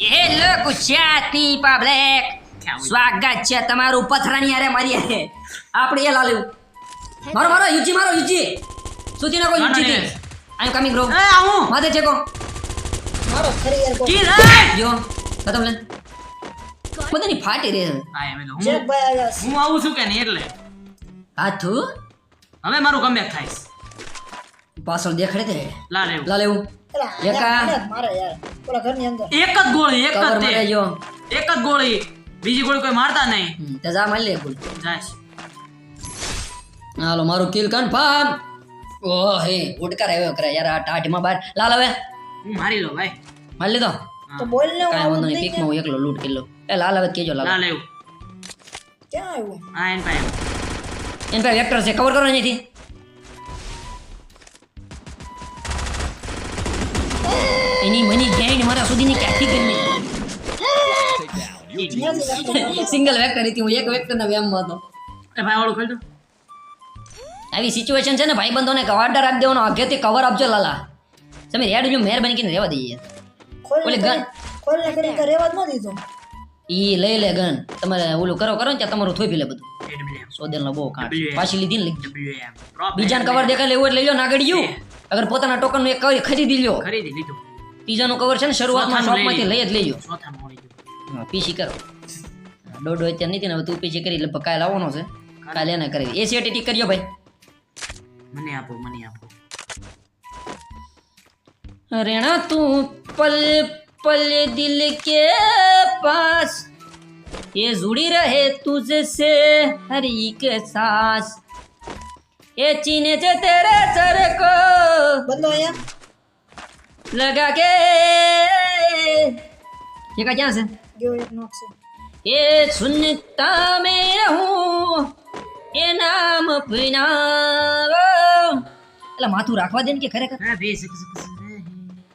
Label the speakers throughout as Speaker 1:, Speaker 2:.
Speaker 1: Hello Gujarati public સ્વાગત છે તમારું પથરાની હારે મારી હારે. આપણે એ લાલ્યું. મારો મારો યુજી મારો યુજી. સુધી નાખો યુજી
Speaker 2: થી
Speaker 1: આઈ એમ કમિંગ બ્રો
Speaker 2: એ આવું.
Speaker 1: માથે ચેકો
Speaker 3: મારો ખરી યાર
Speaker 2: કી રે
Speaker 1: જો ખતમ લે. બધાની ફાટી રે
Speaker 2: આ એમ હું. હું આવું છું કે નહીં એટલે?
Speaker 1: હાથું
Speaker 2: હવે મારું કમબેક થાય
Speaker 1: પાછળ દેખાડે તે.
Speaker 2: લા લેવું
Speaker 1: લા લેવું
Speaker 3: એલા,
Speaker 1: એક આ-
Speaker 3: આને જ મારે યાર. ઓલા ઘરની અંદર.
Speaker 2: એક જ ગોળી એક જ
Speaker 1: કવર
Speaker 2: તે.
Speaker 1: મારે જો.
Speaker 2: એક જ ગોળી. બીજી ગોળી કોઈ મારતા નહીં.
Speaker 1: હમ, તે જા મારી લે બોલ
Speaker 2: જાય.
Speaker 1: હાલો મારું કિલ કન્ફર્મ ઓ હે ઉડકાર આવ્યો કરે. યાર આ ટાઢમાં બાર લાલ હવે.
Speaker 2: હું મારી લઉં ભાઈ.
Speaker 1: મારી લીધો?
Speaker 3: તો બોલ ને હું
Speaker 1: કાંઈ
Speaker 3: આવું
Speaker 1: વાંધો
Speaker 3: જ
Speaker 1: નહીં
Speaker 3: નહીં
Speaker 1: પીકમાં હું એકલો લૂટ કિલ્લો એ લાલ હવે કેજો લાલ.
Speaker 2: લા લેવું
Speaker 3: કે. ક્યાં આવ્યું?
Speaker 2: હા એન પાસે
Speaker 1: એન પાસે વેક્ટર છે. કવર કરો અહીંથી. એની મની ગેંડ મારા સુધીની ક્યાંથી કરી
Speaker 3: લઈ
Speaker 1: સિંગલ વેક્ટર હતી હું એક વેક્ટરના વ્યામમાં હતો.
Speaker 2: એ ભાઈ વાળું ખેલજો
Speaker 1: આવી સિચ્યુએશન છે ને ભાઈ બંધોને કવાડર આપી દેવાનો આગેથી કવર આપજો લાલા. તમે રેડ જો મહેરબાની કરીને રહેવા દઈએ.
Speaker 3: ખોલને ગન. ખોલને કરી તો રહેવા જ ન દીધો.
Speaker 1: ઈ લઈ લે ગન. તમારે ઓલું કરો કરો ને ત્યાં તમારું થોઈ પી લે બધું. સોદેલનો બહુ કાંડ પાછી લીધી ને બીજાને કવર દેખાય લેવું એટલે લઈ લો નાગડિયું અગર પોતાના ટોકન એક કવર ખરીદી લ્યો.
Speaker 2: ખરીદી લીધું.
Speaker 1: ત્રીજાનું કવર છે ને શરૂઆતમાં શોપમાંથી લઈ જ લઈ લો
Speaker 2: ચોથાનું મળી ગયું.
Speaker 1: હા પીસી કરો. દોડો અત્યારે નથી ને તું પીસી કરી લગભગ કાલે આવવાનો છે. કાલે? એને કરી એ સીટી ટીક કર્યો ભાઈ.
Speaker 2: મને આપો મને આપો.
Speaker 1: રેણા તું પલ પલ દિલ કે પાસ ये जुड़ी रहे तुझसे हर एक सांस ये चीने से तेरे सर को
Speaker 3: બદલો અહીંયા
Speaker 1: लगा के ये का क्या है
Speaker 3: ગયો એક નોક છે
Speaker 1: ये सुनता मैं रहूं ये नाम अपना એટલે માથું રાખવા દે ને કે ખરેખર
Speaker 2: હા બે સક સક સક રે.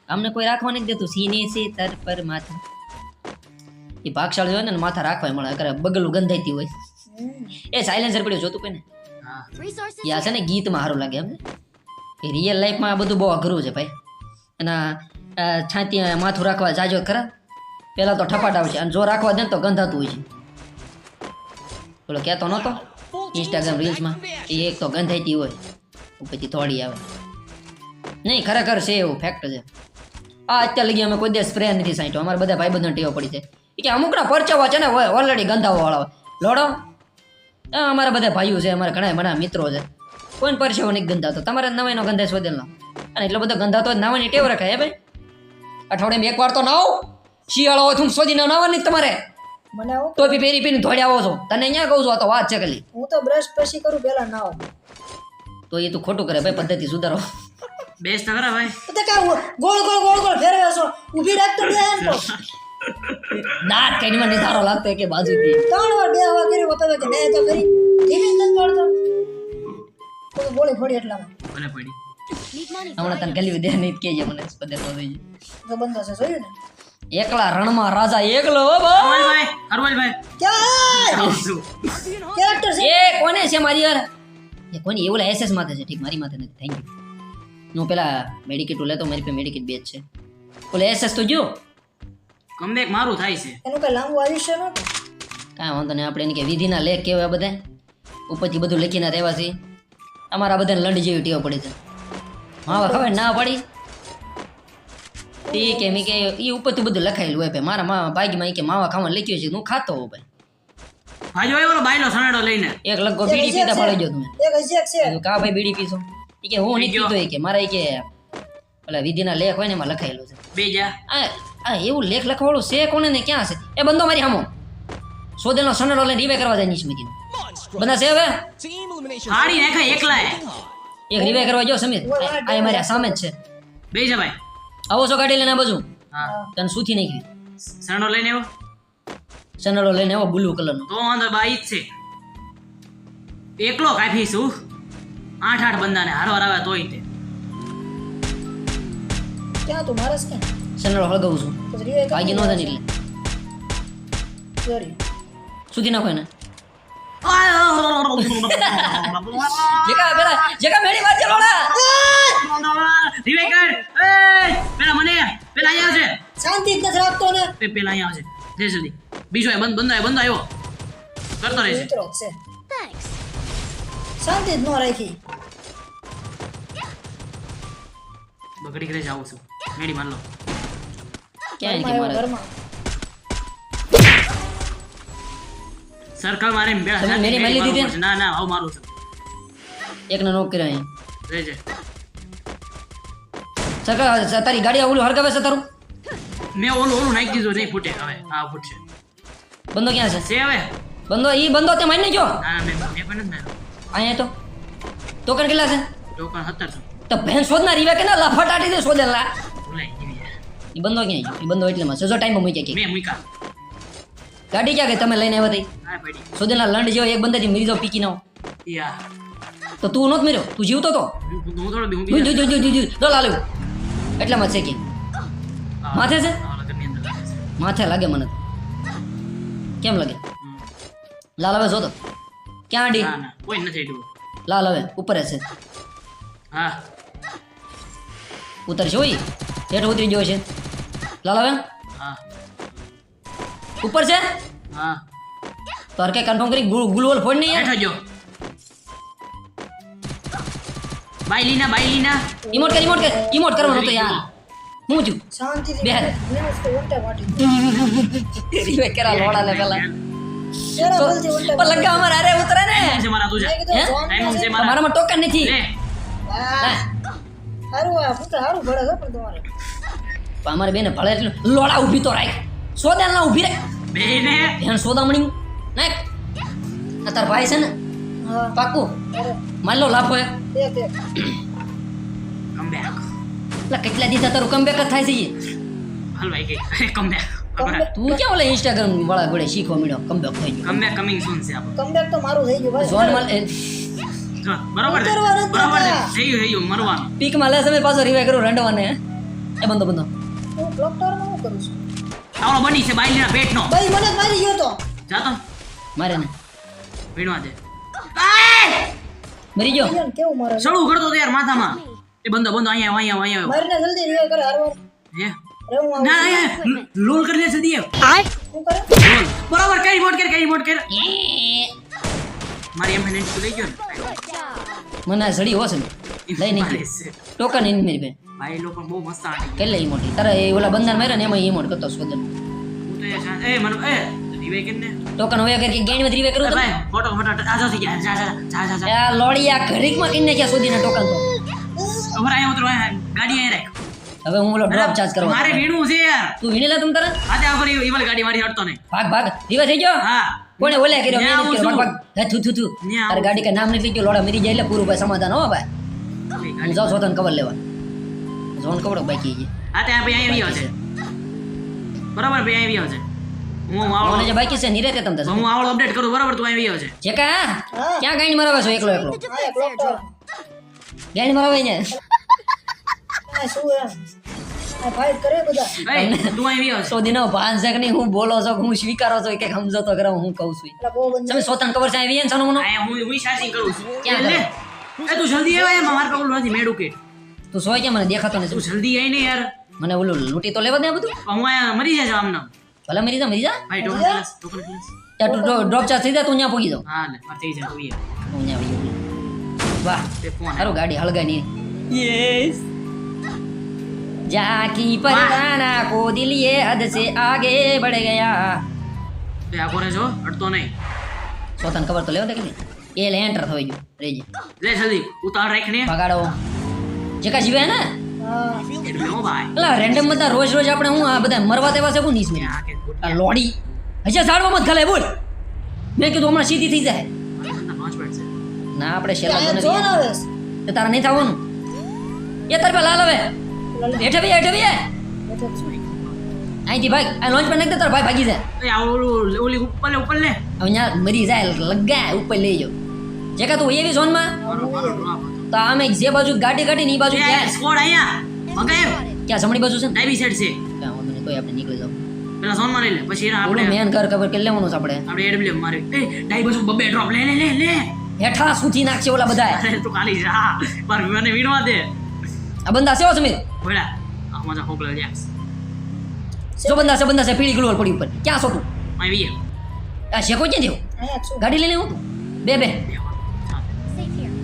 Speaker 1: અમને કોઈ રાખવા નથી દેતું સીને સે તર પર માથું એ ભાગશાળી હોય ને માથા રાખવા મળે. અગર બગલું ગંધાઈતી હોય. એ સાયલેન્સર પડ્યો જોતું કોઈ ને
Speaker 2: હા
Speaker 1: છે ને ગીતમાં સારું લાગે એમ એ રિયલ લાઈફમાં આ બધું બહુ અઘરું છે ભાઈ. એના છાતી માથું રાખવા જાજો ખરા. પહેલાં તો ઠપાટ આવશે અને જો રાખવા દે ને તો ગંધાતું હોય છે. પેલો કહેતો નહોતો. ઇન્સ્ટાગ્રામ રીલ્સમાં એ એક તો ગંધાઈતી હોય. ઉપરથી થોડી આવે. નહીં ખરેખર છે એવું. ફેક્ટ છે. આ અત્યારે લગી અમે કોઈ દે સ્પ્રે નથી સાંટ્યો અમારા બધા ભાઈ બધા ટેવ પડી છે કે અમુકના પરચાવા છે ને ઓલરેડી ગંધાવા વાળા હોય. લોડો? આ અમારા બધા ભાઈઓ છે અમારા ઘણા ઘણા મિત્રો છે. કોઈ પરસેવો નહીં ગંધાતો. તમારે નવાઈનો ગંધાય શોધેલો અને એટલો બધો ગંધાતો નાવાની ટેવ રખાય હે ભાઈ? અઠવાડિયે એક વાર તો નાવ શિયાળો હોય તું સ્વદી નાવાની જ તમારે.
Speaker 3: મને
Speaker 1: ટોપી પહેરી પહેરી ધોડ્યા આવો છો. તને અહીંયા કહું છું આ તો વાત છે ખાલી.
Speaker 3: હું તો બ્રશ પછી કરું પેલા નાવ
Speaker 1: તો એ તું ખોટું કરે ભાઈ પદ્ધતિ સુધારો.
Speaker 2: બેસ તો ખરા ભાઈ.
Speaker 3: તો કે ગોળ ગોળ ગોળ ગોળ ફેરવે છો. ઊભી રાખ તો બે તો.
Speaker 1: દાંત કાઢીમાં નિધારો લાગતો કે બાજુથી.
Speaker 3: ત્રણ વાર બે હવા કરી બતાવે કે બે તો કરી. ધીમે જ નથી પડતો. તો તો ગોળી ફોડી એટલામાં.
Speaker 2: ભલે પડી?
Speaker 1: હમણાં તને ગલી દે નહીં કહેજે મને પદ્ધતિ થઈ
Speaker 3: તો બંધો છે જોયું ને?
Speaker 1: એકલા રણમાં રાજા એકલો હો ભાઈ
Speaker 2: હરવાલભાઈ
Speaker 3: ક્યાં? કેરેક્ટર છે.
Speaker 1: એ કોને છે મારી યાર? એ કોની એ ઓલા એસએસ માથે છે ઠીક મારી માથે નથી થેન્ક યુ હું પેલા મેડિકેટ લેતો મારી પાસે મેડિકેટ બેચ છે. ઓલે એસએસ તો જો
Speaker 2: કમબેક મારું થાય છે.
Speaker 3: એનું કઈ લાંબુ આયુષ્ય નહોતું?
Speaker 1: કાંઈ વાંધો નહીં આપણે એની કે વિધિના લેખ કેવા બધા. ઉપરથી બધું લખીને રહેવા છે. અમારા બધાને લંડ જેવી ટેવ પડી છે. હા ખબર ના પડી? એ કે મેં કે એ ઉપરથી બધું લખાયેલું હોય ભાઈ. મારા મામા ભાગીમાં એ કે માવા ખાવાનું લખ્યું છે. હું ખાતો હોઉં ભાઈ.
Speaker 2: ભાઈ આવ્યો ઓલો બાયલો સનેડો લઈને.
Speaker 1: એક લગો બીડી પીતા પડી ગયો તમે
Speaker 3: એક હજી છે.
Speaker 1: કા ભાઈ બીડી પીશો? એ કે હું નહીં પીતો એ કે મારા એ કે ઓલા વિધિના લેખ હોય ને એમાં લખાયેલું છે.
Speaker 2: બે જા.
Speaker 1: આ એવું લેખ લખવાળું છે કોને ને ક્યાં છે? એ બંધો મારી હામો. સોદેલનો સનડો લઈને રીવે કરવા જાય નિસ્મિતિનો બધા છે હવે?
Speaker 2: હારી નાખાય એકલા
Speaker 1: એક રીવે કરવા જો સમીર. આ- મારી સામે જ છે.
Speaker 2: બે જા ભાઈ.
Speaker 1: આવો છો ગાડી લઈને આ બાજુ.
Speaker 2: હા.
Speaker 1: તને સુથી નાખી.
Speaker 2: સનડો લઈને આવો.
Speaker 1: સનડો લઈને આવો બ્લુ કલરનો.
Speaker 2: તો વાંધો બાઈ જ છે. એકલો કાફી છું આઠ આઠ બંદાને હારવાર આવે તોય તે.
Speaker 3: ક્યાં તું મારસ ક્યાં?
Speaker 1: સનેડો હળગાવું છું.
Speaker 3: રીવે
Speaker 1: ભાગી ન થાય ને એટલે
Speaker 3: સોરી
Speaker 1: સુધી નાખો એને. જેકા પેલા જેકા મેડી વાત ચલોડા
Speaker 2: રિવાઈ કર. એ પેલા મને પેલા અહીંયા છે
Speaker 3: શાંતિ જ નથી રાખતો ને.
Speaker 2: એ પેલા અહીંયા આવશે જય જલ્દી. બીજો એ બંધ બંધ બંધ આવ્યો. કરતો રહેશે
Speaker 3: મિત્રો છે. શાંતિ જ ન રાખી.
Speaker 2: બગડી કરે જાઉં છું. મેડી માર લો.
Speaker 1: ક્યાં
Speaker 3: આવ્યો,
Speaker 1: મારે?
Speaker 2: સર્કલ મારે
Speaker 1: તમે
Speaker 2: સાથે
Speaker 1: મેરી મારી
Speaker 2: મારવું પડશે. ના ના આવું મારું છું.
Speaker 1: એકને નોક કર્યો અહીંયા
Speaker 2: જય જય
Speaker 1: સરકાર તારી ગાડી ઓલું હરગાવે છે તારું?
Speaker 2: મેં ઓલું ઓલું નાખી દીધું નહીં ફૂટે. હવે હા ફૂટશે.
Speaker 1: બંધો ક્યાં છે?
Speaker 2: છે હવે.
Speaker 1: બંધો ઈ બંધો તે મારી નાખ્યો
Speaker 2: ના ના મેં મેં પણ નથી માર્યો.
Speaker 1: અહીંયા તો? ટોકન કેટલા છે?
Speaker 2: ટોકન સત્તરસો
Speaker 1: તો ભેન શોધના રીવે કે ના લફટાટી દે શોધેલા. ઈ બંધો ક્યાં ઈ બંધો એટલે માં સજો ટાઈમ મૂક્યા કે.
Speaker 2: મેં મૂકા
Speaker 1: ગાડી ક્યાં ગઈ? તમે લઈને આવ્યા તઈ? શોધેલા લંડ જેવો એક બંદાથી મરી જાવ પીકી નો
Speaker 2: યા.
Speaker 1: તો તું નહોત મર્યો? તું જીવતો તો? જો જો જો જો જો જો લાલ એટલામાં છે કે. માથે છે. માથે લાગે મને. કેમ લાગે. લાલ હવે જો તો ક્યાં
Speaker 2: ના કોઈ નથી
Speaker 1: લાલ હવે. ઉપર છે.
Speaker 2: હા.
Speaker 1: ઉતરશે હોય હેઠ ઉતરી ગયો છે. લાલ હવે
Speaker 2: હા.
Speaker 1: ઉપર છે?
Speaker 2: હા.
Speaker 1: તો હરકે કન્ફર્મ કરી ગુલ ગુલવોલ ફોડ નહીં
Speaker 2: બેઠો જો. બાઈ લીના બાઈ લીના.
Speaker 1: ઇમોટ કર ઇમોટ કર. ઇમોટ કરવાનો તો યાર. હું છું?
Speaker 3: શાંતિ
Speaker 1: બેન. રીવે કરા લોડા લે પેલા. લગા અમાર અરે ઉતરે ને.
Speaker 2: ટાઈમ છે મારા તું જા.
Speaker 1: તમારામાં ટોકન નથી.
Speaker 3: હારું પુત્ર હારું ભળે છે પણ તમારે.
Speaker 1: અમારે બેને ભળે એટલે લોડા ઊભી તો રાખ. સોદા ના ઊભી રાખ.
Speaker 2: બેને?
Speaker 1: ધ્યાન સોદામણી નાખ. આ તાર ભાઈ છે ને.
Speaker 3: હા.
Speaker 1: પાકું.
Speaker 3: અરે.
Speaker 1: લાફો
Speaker 2: એ. કમબેક
Speaker 1: એટલે કેટલા દીધા તારું કમબેક જ થાય છે
Speaker 2: હાલ ભાઈ કે.
Speaker 3: કમબેક
Speaker 1: તું ક્યાં ઓલા ઇન્સ્ટાગ્રામ વાળા ગોળે શીખવા મળ્યો કમબેક થઈ ગયો.
Speaker 2: કમ બેક કમિંગ સૂન છે આપણું.
Speaker 3: કમબેક તો મારું થઈ ગયું ભાઈ.
Speaker 1: ઝોનમાં એ
Speaker 2: જો, બરોબર છે બરોબર છે થઈ ગયું થઈ ગયું મરવાનું
Speaker 1: પીકમાં લે સમય પાછો રિવાય કરું રંડવાને એ બંધો બંધો
Speaker 3: હું બ્લોક ટાવરમાં હું કરું છું
Speaker 2: આવડો બની છે બાઈ લીના પેટનો
Speaker 3: ભાઈ મને મારી ગયો તો
Speaker 2: જાતો
Speaker 1: મારે ને
Speaker 2: પીણવા દે
Speaker 1: મરી ગયો
Speaker 3: કેવું મારે
Speaker 2: સળું કરતો તો યાર માથામાં એ બંધો બંધો અહીંયા અહીંયા અહીંયા.
Speaker 3: મારીને જલ્દી રિવાય કરે હારવાર
Speaker 2: હે ના લ- લોલ કરી દેશે દીએ
Speaker 3: શું કરે
Speaker 2: બરાબર કઈ મોટ કર કઈ મોટ કર મારી એમ નેટ લઈ ગયો ને.
Speaker 1: મને આ સડી ને. લઈ નહીં ટોકન એની મેરી બેન
Speaker 2: ભાઈ લોકો બહુ મસ્ત આંટી
Speaker 1: કેટલે ઈ મોટી તારે એ ઓલા બંધન માર્યા ને એમાં ઈમોટ કરતો શોધન
Speaker 2: હું તો એ મને એ રિવાઈ કરીને
Speaker 1: ટોકન હવે કે ગેણમાં રિવે કરું
Speaker 2: એ
Speaker 1: તો?
Speaker 2: ફોટો ફોટો આજો થઈ ગયા. જા જા જા જા જા.
Speaker 1: આ લોડિયા ઘડીકમાં કિન્ને ક્યાં શોધીને ટોકન તો.
Speaker 2: ખબર અહીંયા ઉતરો ગાડી અહીંયા રાખ.
Speaker 1: હવે હું ઓલો ડ્રોપ ચાર્જ કરવા
Speaker 2: મારે વીણું છે. યાર.
Speaker 1: તું વીણેલા તમ તારે?
Speaker 2: આજે આ ફરી ઈવલ ગાડી મારી હટતો નહીં.
Speaker 1: ભાગ ભાગ. રિવે થઈ ગયો?
Speaker 2: હા.
Speaker 1: કોણે ઓલે કર્યો? મેં નથી કર્યો
Speaker 2: આવું
Speaker 1: ભાગ ભાગ હે થુ થુ થુ
Speaker 2: ન્યા
Speaker 1: ગાડી કે નામ નથી ગયો લોડા મરી જાય એટલે પૂરું ભાઈ સમાધાન હો ભાઈ. હું જાઉં છું તને ખબર લેવા. જોન ખબર બાકી છે.
Speaker 2: હા ત્યાં ભાઈ આવ્યો છે. બરાબર ભાઈ આવ્યો છે. હું
Speaker 1: મને
Speaker 2: આવડો
Speaker 1: જે બાકી છે નીરે તમ
Speaker 2: હું આવડો અપડેટ કરું. બરાબર તું અહીંયા છે.
Speaker 1: જે કા. ક્યાં ગાઈન મરાવે છો? એકલો એકલો. ગાઈન મરાવે ને
Speaker 3: શું એમ કરે બધા.
Speaker 2: તું અહીંયા આવ્યો છે.
Speaker 1: ભાન છે કે હું બોલો છો હું સ્વીકારો છો? કે સમજો તો કરે હું કહું છું તમે સોતન કવર છે આવી ને સનો
Speaker 2: હું હું ચાર્જિંગ કરું છું.
Speaker 1: ક્યાં
Speaker 2: લે એ તું જલ્દી આવ એમાં મારે પાસે નથી મેડું કીટ
Speaker 1: તું સોય કે મને દેખાતો
Speaker 2: તું જલ્દી આવીને યાર.
Speaker 1: મને ઓલું લૂંટી તો લેવા દે આ બધું?
Speaker 2: હું અહીંયા મરી જાય આમને.
Speaker 1: ભલે મરી જા મરી જા.
Speaker 2: ભાઈ ટોકન ક્લાસ ટોકન ક્લાસ
Speaker 1: ત્યાં તું ડ્રોપ ચાર્જ થઈ જાય તું ત્યાં પહોંચી જાઉં.
Speaker 2: હા લે મારે થઈ તું
Speaker 1: જાઉં વાહ સારું ગાડી હળગાઈ નહીં યસ जाकी परवाना को दिल ये हद से आगे बढ़ गया
Speaker 2: તે આ કોરે જો અડતો નહીં
Speaker 1: સોતન ખબર તો લેવા દે કે નહીં એ લે એન્ટર થઈ ગયું રેજી
Speaker 2: લે જલ્દી ઉતાર રાખને
Speaker 1: ભગાડો જે કા જીવે ને
Speaker 3: હા
Speaker 2: એટલે હો ભાઈ
Speaker 1: પેલા રેન્ડમ બધા રોજ રોજ આપણે હું આ બધા મરવા તેવા છે હું નીસ
Speaker 2: આ કે
Speaker 1: આ લોડી હજી ઝાડવામાં જ ગલે બોલ મેં કીધું હમણાં સીધી થઈ જાય
Speaker 2: પાંચ મિનિટ છે
Speaker 1: ના આપણે શેલા તો
Speaker 3: અહીંયા જોન
Speaker 1: નથી
Speaker 3: આવે
Speaker 1: તો તારે નહીં થવાનું એ તાર પેલા લાલ હવે હેઠે ભાઈ હેઠે ભાઈ
Speaker 3: છે તો શું?
Speaker 1: અહીંથી ભાઈ આ લોન્ચ પર નાખ તાર ભાઈ ભાગી જાય.
Speaker 2: ઓલું ઓલી ઉપર લે ઉપર લે
Speaker 1: હવે અહીંયા મરી જાય લગા ઉપર લઈ જાઓ. જે કા તું એવી ઝોનમાં તો આમે જે બાજુ ગાડી ગાડી ની બાજુ ક્યાં
Speaker 2: સ્કોડ અહીંયા. મગાય
Speaker 1: ક્યાં જમણી બાજુ છે
Speaker 2: ડાબી સાઈડ છે.
Speaker 1: ક્યાં વાંધો નહીં તોય આપણે નીકળી જાવ
Speaker 2: પેલા સોનમાં લઈ લે પછી આપણે
Speaker 1: મેન કર કવર કે લેવાનું છે આપણે.
Speaker 2: આપણે એડબ્લ્યુ મારે. એ ડાઈ બાજુ બબે ડ્રોપ લે લે લે લે.
Speaker 1: હેઠા સુધી નાખશે ઓલા બધા
Speaker 2: અરે તું ખાલી જા. પર મને વીણવા દે.
Speaker 1: આ બંદા સેવો સમીર.
Speaker 2: ભોળા આ મજા જા
Speaker 1: જો બંદા છે બંદા છે પીળી ગ્લોવર પડી ઉપર ક્યાં છો તું. આ શેકો ક્યાં દેવો ગાડી લઈને હું બે બે.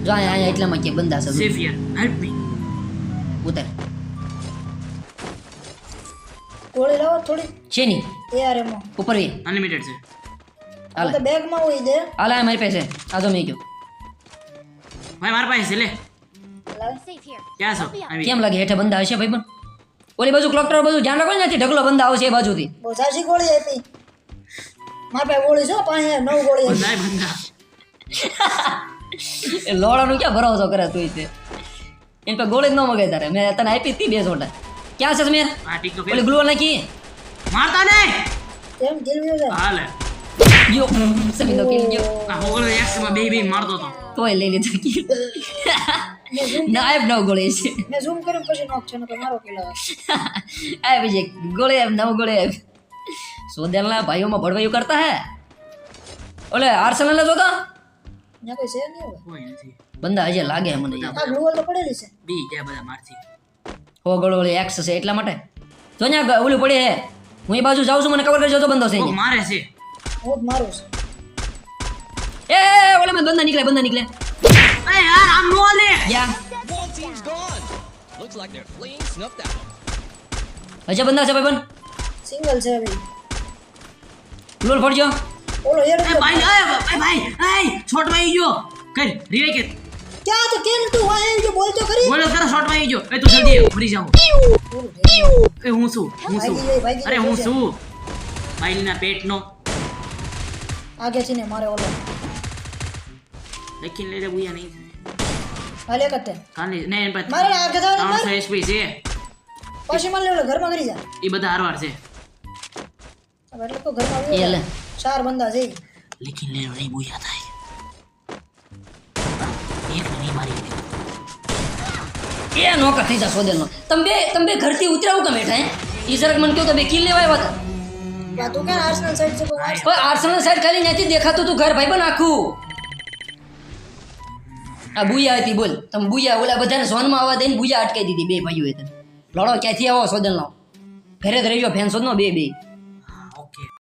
Speaker 1: જો અહીંયા અહીંયા એટલામાં કે બંદા છે જો.
Speaker 2: Safe here. Help me.
Speaker 1: ઉતાર.
Speaker 3: ગોળી લાવો થોડી.
Speaker 1: છે ની
Speaker 3: એ આર
Speaker 1: ઉપર
Speaker 2: Unlimited છે.
Speaker 1: હાલ.
Speaker 3: બેગમાં હોય દે
Speaker 1: હાલે મારી પાસે. આ જો મેં ગયો
Speaker 2: ભાઈ મારી પાસે લે. ક્યાં છો?
Speaker 1: કેમ લાગે હેઠે બંદા હશે ભાઈ પણ? ઓલી બાજુ ક્લોક ટાવર બાજુ ધ્યાન રાખો ને ઢગલો બંદા આવશે એ બાજુથી.
Speaker 3: ઝાઝી ગોળી આપી મારા પાસે ગોળી છો પાસે નવ ગોળી
Speaker 2: બંધા
Speaker 1: એ લોડાનું ક્યાં ભરોસો કરે તું તે? એની પાસે ગોળી ન મગાય તારે. મેં તને આપી હતી બે સોટા. ક્યાં છે મેં
Speaker 2: આ ટીક તો
Speaker 1: ઓલી ગ્લુ નાખી?
Speaker 2: મારતા નહીં!
Speaker 3: કેમ ગીરવ્યો છે
Speaker 2: હાલે.
Speaker 1: ગયો સમી તો કિલ ગયો
Speaker 2: આ હોગળો એક્સમાં બે બે મારતો હતો
Speaker 1: તોય લઈ લીધું કિલ નાયબ નવ ગોળી છે
Speaker 3: મેં ઝૂમ કર્યું પછી નોક છે નકર મારો કિલો
Speaker 1: આ બીજે ગોળી આવ નવ ગોળી આવ સોદેલના ભાઈઓમાં ભડવાયું કરતા હે ઓલે આર્સેનલ જો તો
Speaker 3: ત્યાં કોઈ છે નહીં
Speaker 2: કોઈ નથી
Speaker 1: બંદા હજી લાગે મને
Speaker 3: આ ગ્લુઅલ તો પડેલી છે
Speaker 2: બી ગયા બધા મારથી
Speaker 1: હો ગળો ઓલી એક્સ છે એટલા માટે જો ન્યા ઓલી પડી હે હું એ બાજુ જાઉં છું મને કવર કરજો તો બંધો છે.
Speaker 2: મારે છે
Speaker 3: હું જ મારું છું.
Speaker 1: એ એ, ઓલે માં બંદા નીકળે બંદા નીકળે.
Speaker 2: અરે યાર આમ નો લે.
Speaker 1: યા.
Speaker 4: One team's gone. Looks like they're fleeing snuff that one.
Speaker 1: હજે બંદા છે ભાઈ બન
Speaker 3: સિંગલ છે ભાઈ
Speaker 1: લોલ ફડજો
Speaker 3: ઓલો
Speaker 2: એ ભાઈ ભાઈ ભાઈ એ શોર્ટમાં આવી ગયો. કર રિવાઈ કે
Speaker 3: ક્યાં તો કેમ તું વાય જો બોલ તો ખરી.
Speaker 2: બોલો કરો શોર્ટમાં આવી ગયો. એ તું જલ્દી મરી જાવ
Speaker 3: ગયું.
Speaker 2: એ હું શું હું
Speaker 3: ભાગી
Speaker 2: અરે હું શું ભાઈના પેટનો
Speaker 3: આગે છે ને મારે ઓલો
Speaker 2: ले લઈ લે नहीं। નહીં
Speaker 3: હાલે કતે
Speaker 2: કાલે नहीं पता मारे
Speaker 3: મારે આગે જાવ ને
Speaker 2: ત્રણસો
Speaker 3: મારે
Speaker 2: એસપી છે
Speaker 3: પછી મને ઓલો ઘરમાં કરી જા
Speaker 2: એ બધા હારવાર છે
Speaker 3: હવે એટલે તો ઘરમાં
Speaker 1: એ
Speaker 3: આવ્યો
Speaker 1: લે
Speaker 3: ચાર બંદા છે
Speaker 2: લખીને લે નહીં ભૂયા થાય એક નહીં મારી
Speaker 1: એ નોકર થઈ જા સોદેલનો તમે બે તમે બે ઘરથી ઉતરાવું કેમ બેઠા હે ઈ જરાક મને કહો તો બે કિલ લેવા આવ્યા હતા
Speaker 3: તું ક્યાં આર્સેનલ સાઈડ છે આર્સ-
Speaker 1: પણ આર્સેનલ સાઈડ ખાલી નથી દેખાતું તું ઘર ભાઈ બન આખું આ બુયા હતી બોલ તમે બુયા ઓલા બધાને સોનમાં આવવા દઈને બુયા અટકાઈ દીધી બે ભાઈઓએ તને. લડો, ક્યાંથી આવો સોદલનો ઘરે જ રહેજો, ફેન સોદનો, બે બે.